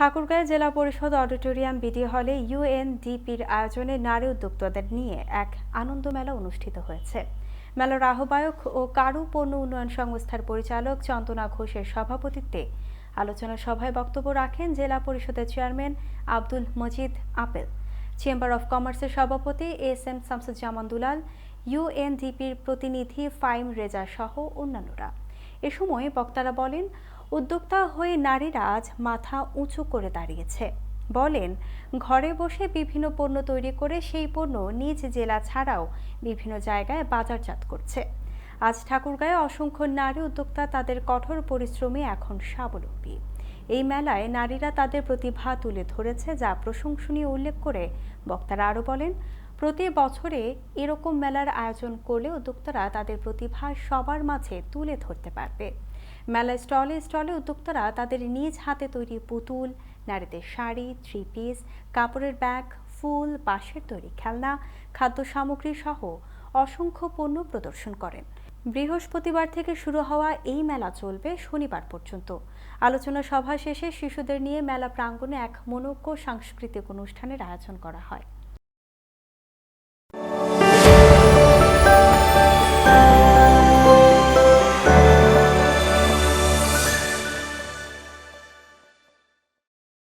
ঠাকুরগাঁও জেলা পরিষদ auditorium BD হলে ইউএনডিপির আয়োজনে নারী উদ্যোক্তাদের নিয়ে এক আনন্দ মেলা অনুষ্ঠিত হয়েছে। মেলার আহ্বায়ক ও কারু পণ্য উন্নয়ন সংস্থার পরিচালক চন্দনা ঘোষের সভাপতিত্বে আলোচনা সভায় বক্তব্য রাখেন জেলা পরিষদের chairman Abdul Majid Apel. Chamber of কমার্সের সভাপতি এস এম শামসুজ্জামান দুলাল ইউএনডিপির প্রতিনিধি ফাইম রেজা সহ অন্যান্যরা। এ সময় বক্তারা বলেন, উদ্যোক্তা হয়ে নারীরা আজ মাথা উঁচু করে দাঁড়িয়েছে। বলেন, ঘরে বসে বিভিন্ন পণ্য তৈরি করে সেই পণ্য নিজ জেলা ছাড়াও বিভিন্ন জায়গায় বাজারজাত করছে। আজ ঠাকুরগাঁয়ে অসংখ্য নারী উদ্যোক্তা তাদের কঠোর পরিশ্রমে এখন স্বাবলম্বী। এই মেলায় নারীরা তাদের প্রতিভা তুলে ধরেছে যা প্রশংসনীয় উল্লেখ করে বক্তারা আরও বলেন প্রতি বছরে এরকম মেলার আয়োজন করলে উদ্যোক্তারা তাদের প্রতিভা সবার মাঝে তুলে ধরতে পারবে। মেলা স্টলে স্টলে উদ্যোক্তারা তাদের নিজ হাতে তৈরি পুতুল, নারীদের শাড়ি থ্রি পিস কাপড়ের ব্যাগ, ফুল, বাঁশের তৈরি খেলনা, খাদ্য সামগ্রী সহ অসংখ্য পণ্য প্রদর্শন করেন। বৃহস্পতিবার থেকে শুরু হওয়া এই মেলা চলবে শনিবার পর্যন্ত। আলোচনা সভা শেষে শিশুদের নিয়ে মেলা প্রাঙ্গণে এক মনোজ্ঞ সাংস্কৃতিক অনুষ্ঠানের আয়োজন করা হয়।